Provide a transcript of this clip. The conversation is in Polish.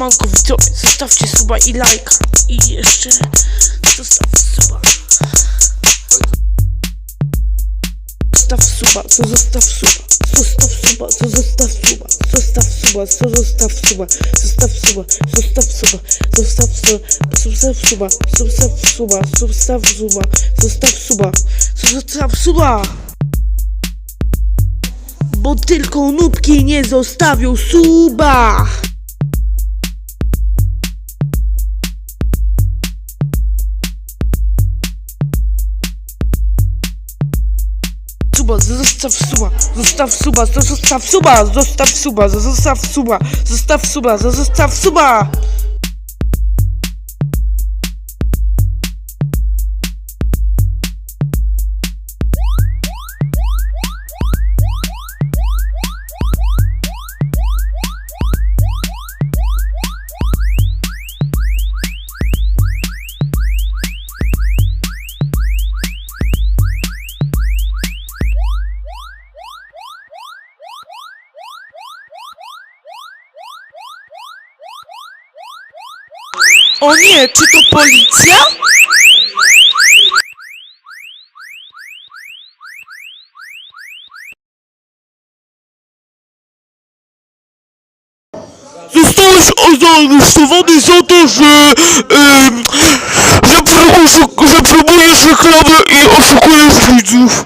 Siemanko widzowie, zostawcie suba i lajka. I jeszcze zostaw suba. Zostaw suba, to zostaw suba. Zostaw suba, to zostaw suba. Zostaw suba, to zostaw suba. Zostaw suba, zostaw suba. Zostaw suba, zostaw suba. Zostaw suba, zostaw suba. Zostaw suba. Zostaw suba. Bo tylko nubki nie zostawią suba. Suba, zostaw suba, zostaw suba, zostaw suba, zostaw suba, zostaw suba, zostaw suba, zostaw suba. O nie, czy to policja? Zostałeś zaaresztowany za to, że, że, pró- oszu- że próbujesz reklamy i oszukujesz widzów.